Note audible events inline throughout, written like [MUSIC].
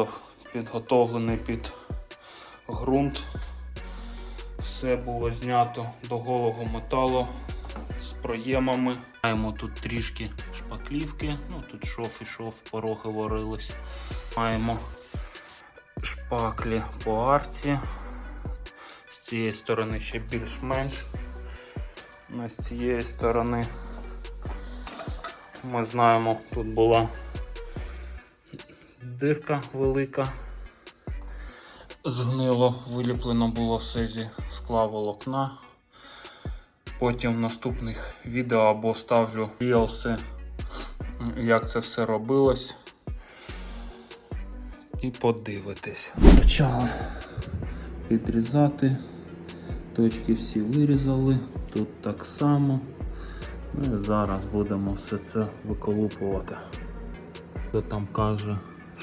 кузов підготовлений під ґрунт. Все було знято до голого металу з проємами. Маємо тут трішки шпаклівки, ну тут шов і шов, порохи варились. Маємо шпаклі по арці. З цієї сторони ще більш-менш. З цієї сторони ми знаємо, тут була дирка велика. Згнило, виліплено було все зі скла волокна. Потім в наступних відео або вставлю рілси, як це все робилось. І подивитись. Почали підрізати. Точки всі вирізали, тут так само. Ну і зараз будемо все це виколупувати. Хто там каже,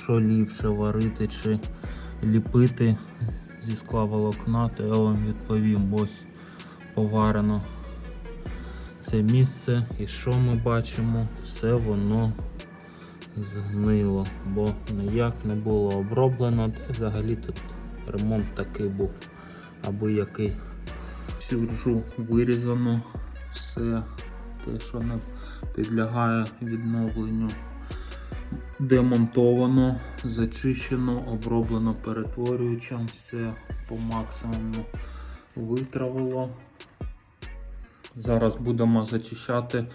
що ліпше варити чи ліпити зі скла волокна, то я вам відповім, ось поварено це місце і що ми бачимо, все воно згнило, бо ніяк не було оброблено. Взагалі тут ремонт такий був або який. Всю ржу вирізано, все те, що не підлягає відновленню демонтовано, зачищено, оброблено перетворюючим, все по максимуму витравило. Зараз будемо зачищати,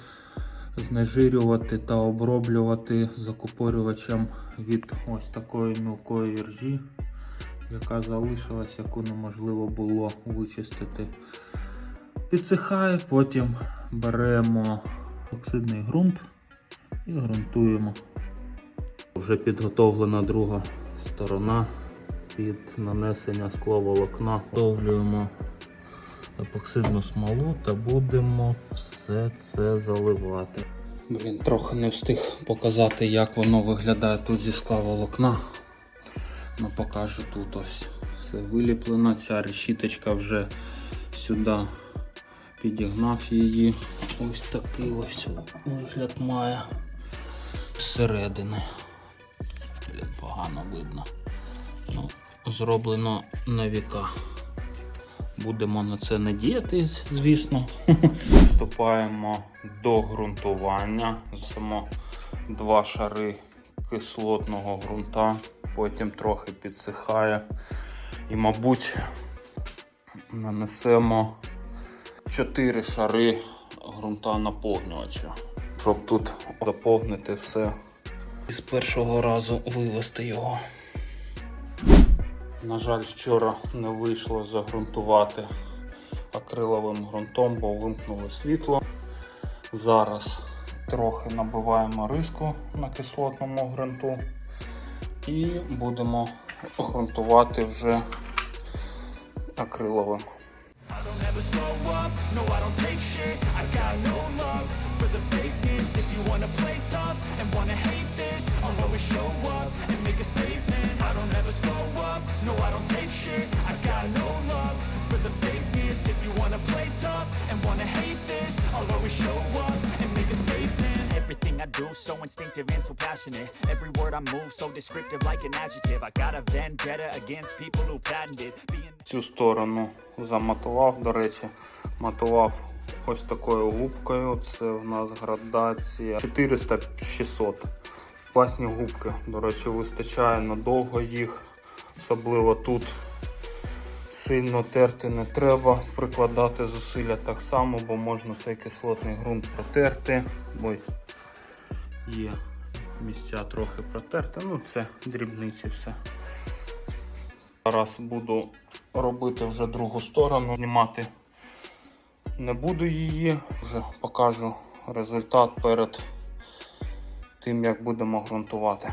знежирювати та оброблювати закупорювачем від ось такої мілкої ржі, яка залишилась, яку неможливо було вичистити. Підсихає, потім беремо оксидний ґрунт і ґрунтуємо. Вже підготовлена друга сторона під нанесення скловолокна. Вдовлюємо епоксидну смолу та будемо все це заливати. Блін, трохи не встиг показати, як воно виглядає тут зі скловолокна. Ну, покажу тут ось все виліплено. Ця решіточка вже сюди підігнав її. Ось такий ось вигляд має зсередини. Погано видно. Ну, зроблено на віка. Будемо на це надіятись, звісно. [LAUGHS] Вступаємо до ґрунтування. Само два шари кислотного ґрунта, потім трохи підсихає. І, мабуть, нанесемо 4 шари ґрунта наповнювача, щоб тут заповнити все і з першого разу вивести його. На жаль, вчора не вийшло загрунтувати акриловим ґрунтом, бо вимкнули світло. Зараз трохи набиваємо риску на кислотному ґрунту і будемо ґрунтувати вже акриловим. I don't ever slow up, no I don't take shit I got no love for the fakeness If you wanna play tough and wanna hate always show up and make a statement I don't ever slow up, no I don't take shit I got no love for the fakeness If you wanna play tough and wanna hate this I'll always show up and make a statement Everything I do so instinctive and so passionate Every word I move so descriptive like an adjective I got a vendetta against people who patented Being Цю сторону заматував, до речі, матував ось такою губкою. Це в нас градація 400-600. Класні губки, до речі, вистачає надовго їх, особливо тут. Сильно терти не треба, прикладати зусилля так само, бо можна цей кислотний ґрунт протерти, бо є місця трохи протерти. Ну це дрібниці все. Зараз буду робити вже другу сторону, знімати не буду її, вже покажу результат перед тим, як будемо ґрунтувати.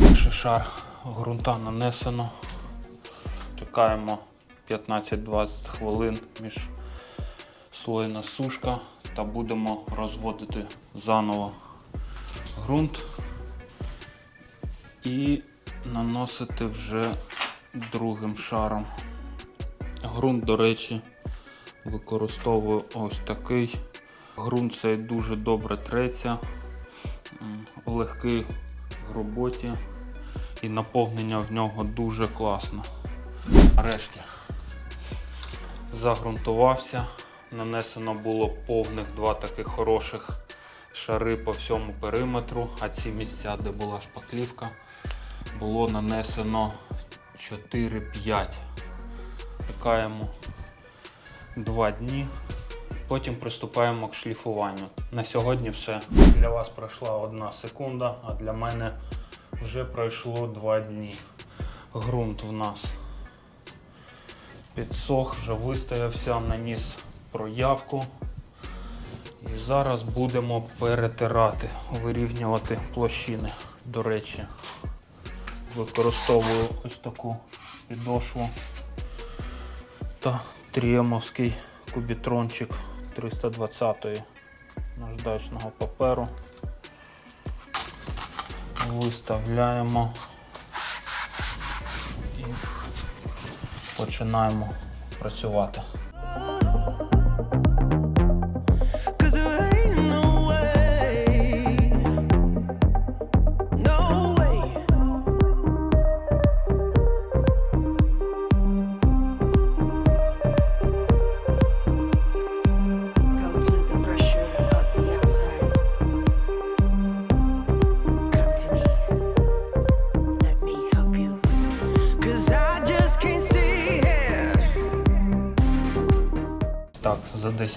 Перший шар ґрунта нанесено. Чекаємо 15-20 хвилин між слойна сушка та будемо розводити заново ґрунт і наносити вже другим шаром. Грунт, до речі, використовую ось такий. Грунт цей дуже добре треться, легкий в роботі і наповнення в нього дуже класне. Нарешті загрунтувався. Нанесено було повних два таких хороших шари по всьому периметру, а ці місця, де була шпаклівка, було нанесено 4-5. Чекаємо 2 дні. Потім приступаємо к шліфуванню. На сьогодні все. Для вас пройшла одна секунда, а для мене вже пройшло 2 дні. Грунт в нас підсох, вже вистоявся, наніс проявку. І зараз будемо перетирати, вирівнювати площини. До речі, використовую ось таку підошву та тріємовський кубітрончик 320-ї наждачного паперу. Виставляємо і починаємо працювати.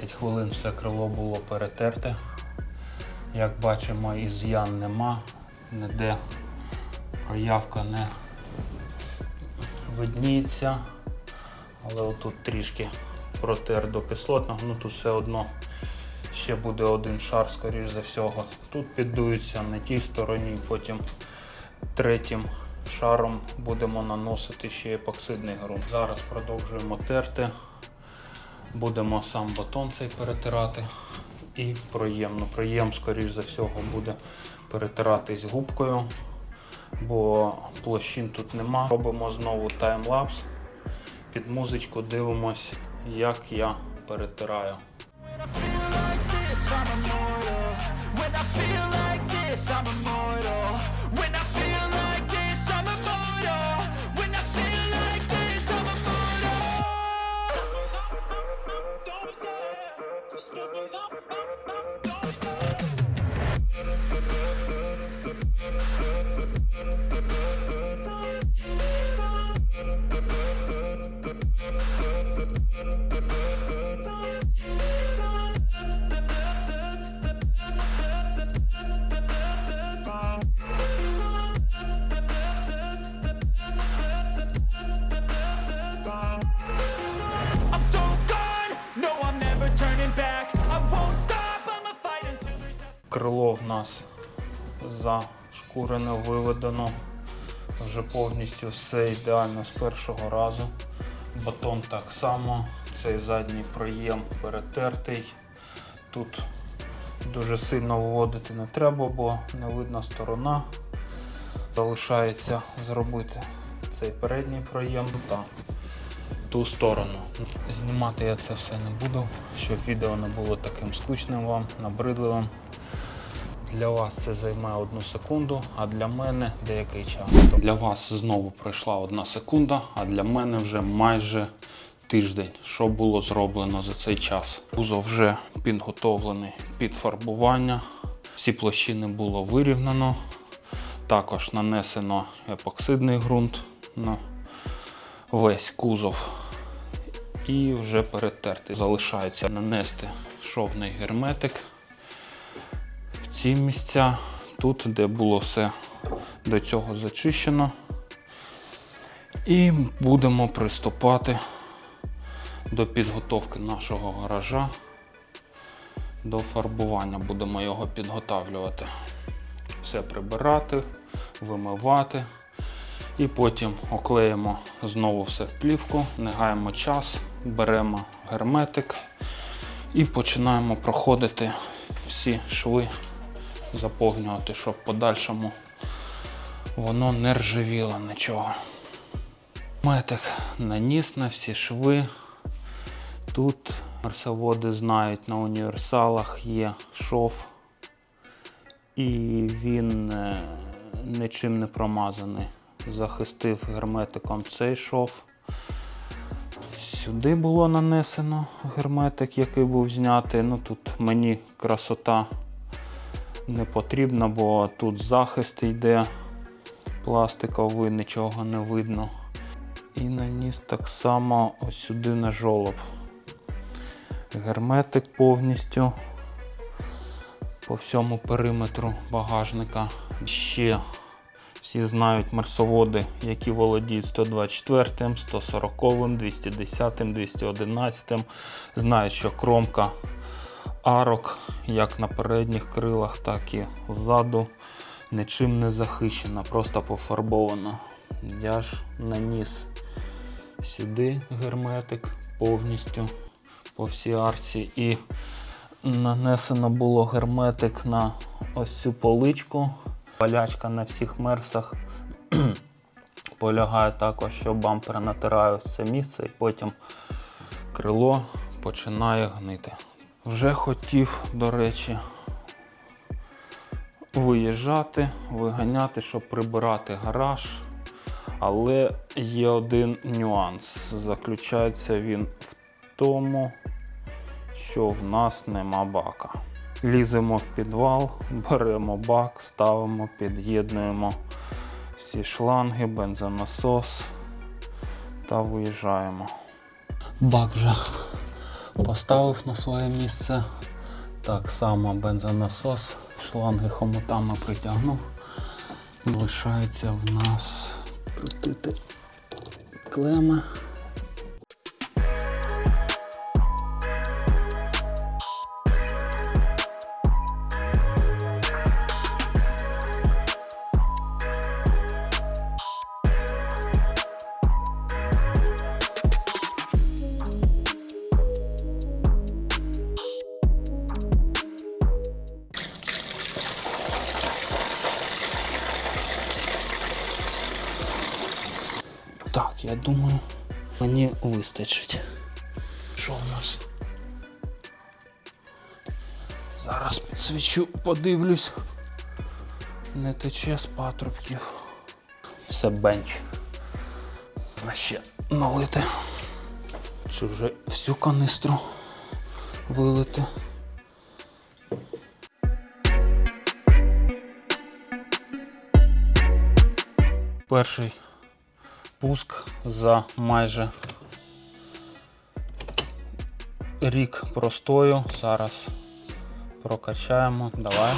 10 хвилин все крило було перетерте. Як бачимо, із'ян нема, ніде проявка не видніється. Але отут трішки протер до кислотного, ну тут все одно ще буде один шар, скоріш за всього. Тут піддується на тій стороні, потім третім шаром будемо наносити ще епоксидний ґрунт. Зараз продовжуємо терти. Будемо сам батон цей перетирати і проєм. Ну, проєм, скоріш за всього, буде перетиратись губкою, бо площин тут нема. Робимо знову таймлапс. Під музичку дивимось, як я перетираю. When I feel like this, I'm immortal. Крило в нас зашкурене, виведено. Вже повністю все ідеально з першого разу. Батон так само, цей задній проєм перетертий. Тут дуже сильно вводити не треба, бо не видна сторона. Залишається зробити цей передній проєм та ту сторону. Знімати я це все не буду, щоб відео не було таким скучним вам, набридливим. Для вас це займе одну секунду, а для мене деякий час. Для вас знову пройшла одна секунда, а для мене вже майже тиждень. Що було зроблено за цей час? Кузов вже підготовлений під фарбування. Всі площини було вирівнено. Також нанесено епоксидний ґрунт на весь кузов і вже перетертий. Залишається нанести шовний герметик ці місця, тут, де було все до цього зачищено. І будемо приступати до підготовки нашого гаража, до фарбування. Будемо його підготавлювати. Все прибирати, вимивати. І потім оклеїмо знову все в плівку, не гаємо час, беремо герметик і починаємо проходити всі шви, заповнювати, щоб в подальшому воно не ржавіло нічого. Метик наніс на всі шви. Тут мерсоводи знають, на універсалах є шов, і він е, нічим не промазаний. захистив герметиком цей шов. Сюди було нанесено герметик, який був знятий. Ну тут мені красота не потрібна, бо тут захист йде пластиковий, нічого не видно. І наніс так само ось сюди на жолоб. Герметик повністю по всьому периметру багажника. Ще всі знають мерсоводи, які володіють 124, 140, 210, 211. Знають, що кромка арок як на передніх крилах, так і ззаду нічим не захищена, просто пофарбована. Я ж наніс сюди герметик повністю по всій арці і нанесено було герметик на ось цю поличку. Палячка на всіх мерсах [CLEARS THROAT] полягає також, що бампер натирає це місце і потім крило починає гнити. Вже хотів, до речі, виїжджати, виганяти, щоб прибирати гараж. Але є один нюанс. Заключається він в тому, що в нас нема бака. Ліземо в підвал, беремо бак, ставимо, під'єднуємо всі шланги, бензонасос та виїжджаємо. Бак вже поставив на своє місце. Так само бензонасос, шланги хомутами притягнув. Лишається в нас крутити клеми. Думаю, мені вистачить. Що в нас? Зараз підсвічу, подивлюсь. Не тече з патрубків. Все бенч. А ще налити. Чи вже всю канистру вилити? Перший пуск за майже рік простою. Зараз прокачаємо. Давай.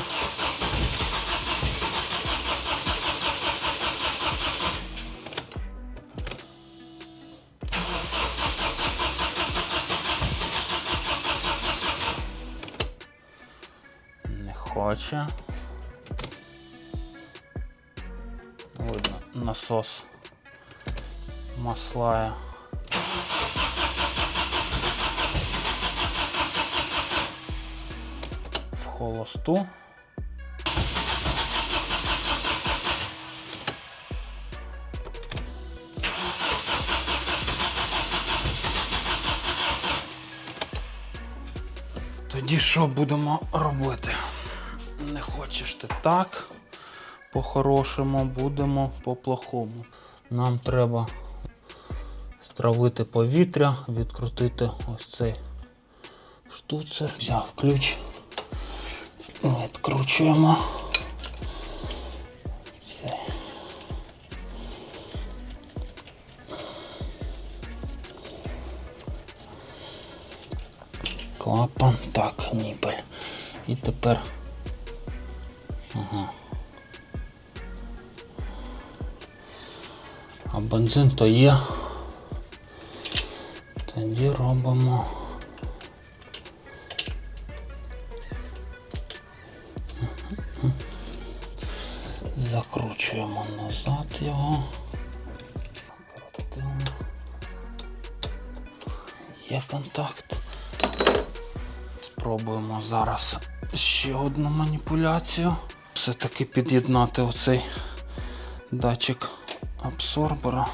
Не хоче. Видно, насос маслая. В холосту. Тоді що будемо робити? Не хочеш ти так, по-хорошому, будемо по-плохому. Нам треба стравити повітря, відкрутити ось цей штуцер. Взяв ключ. Відкручуємо. Клапан, так, ніпель. І тепер. Ага. А бензин то є. Тоді робимо. Закручуємо назад його. Є контакт. Спробуємо зараз ще одну маніпуляцію. Все-таки під'єднати оцей датчик абсорбера.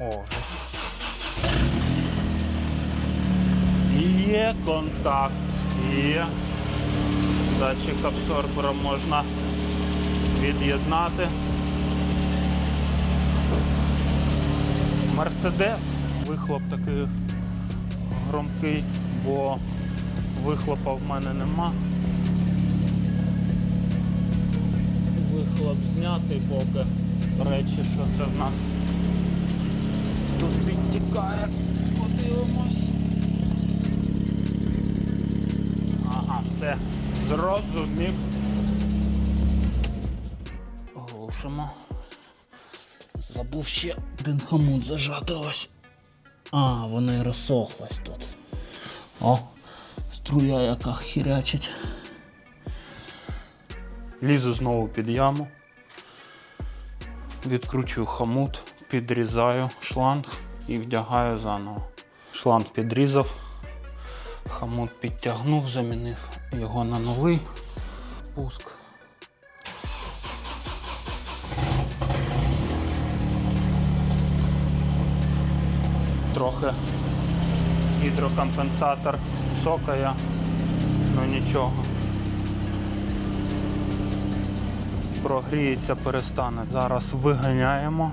О. Є контакт. Є. Датчик абсорбера можна від'єднати. Мерседес. Вихлоп такий громкий, бо вихлопа в мене нема. Вихлоп знятий поки. Речі, що це в нас тут підтікає. Подивимось. Ага, все. Зрозумів. Глушимо. Забув ще один хомут зажати ось. А, вона і розсохлась тут. О, струя яка хірячить. Лізу знову під яму. Відкручую хомут, підрізаю шланг і вдягаю заново. Шланг підрізав, хомут підтягнув, замінив його на новий пуск. Трохи гідрокомпенсатор цокає, ну нічого. Прогріється, перестане. Зараз виганяємо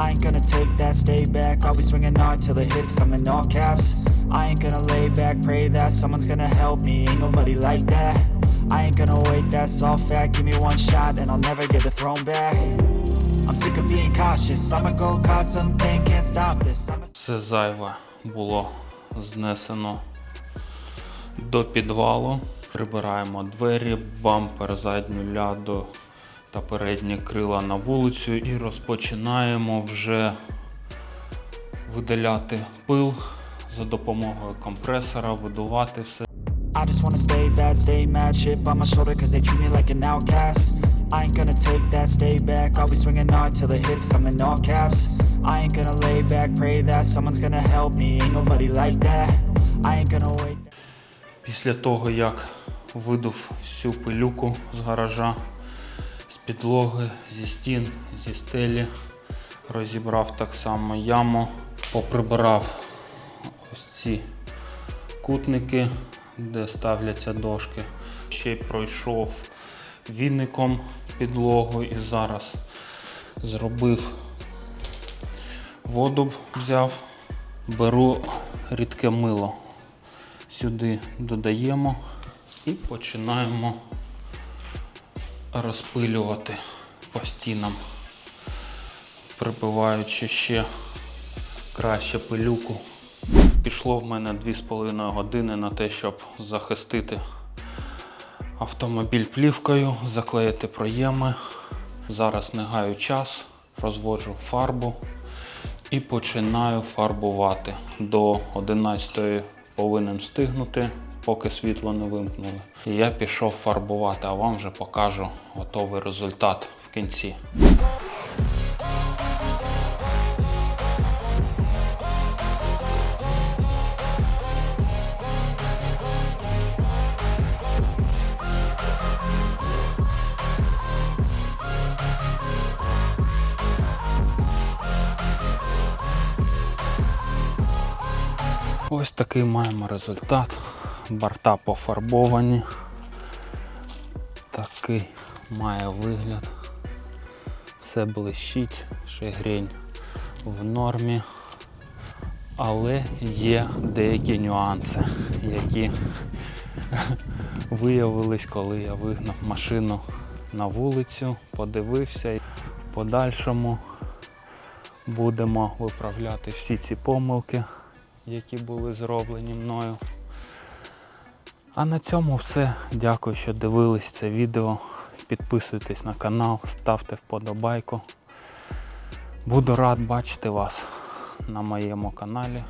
I ain't gonna take that, stay back. I'll be swinging hard till the hits come in all caps. I ain't gonna lay back, pray that someone's gonna help me. Ain't nobody like that. I ain't gonna wait, that's all fact. Give me one shot and I'll never get the throne back. I'm sick of being cautious. I'ma go cause some pain, can't stop this. Все зайве було знесено до підвалу. Прибираємо двері, бампер, задню ляду та передні крила на вулицю і розпочинаємо вже видаляти пил за допомогою компресора, видувати все. I just wanna stay bad, stay mad, chip on my shoulder cause they treat me like an outcast. I ain't gonna take that, stay back. I'll be swinging hard till the hits come in all caps. I ain't gonna lay back, pray that someone's gonna help me. Ain't nobody like that. I ain't gonna wait. Після того, як видув всю пилюку з гаража, з підлоги, зі стін, зі стелі, розібрав так само яму, поприбирав ось ці кутники, де ставляться дошки. Ще й пройшов віником підлогу і зараз зробив воду, взяв, беру рідке мило. Сюди додаємо і починаємо розпилювати по стінам, прибиваючи ще краще пилюку. Пішло в мене 2,5 години на те, щоб захистити автомобіль плівкою, заклеїти проєми. Зараз не гаю час, розводжу фарбу і починаю фарбувати. До 11 повинен встигнути, поки світло не вимкнули. І я пішов фарбувати, а вам вже покажу готовий результат в кінці. Ось такий маємо результат. Борта пофарбовані. Такий має вигляд. Все блищить, шегрень в нормі. Але є деякі нюанси, які виявились, коли я вигнав машину на вулицю, подивився і в подальшому будемо виправляти всі ці помилки, які були зроблені мною. А на цьому все. Дякую, що дивились це відео. Підписуйтесь на канал, ставте вподобайку. Буду рад бачити вас на моєму каналі.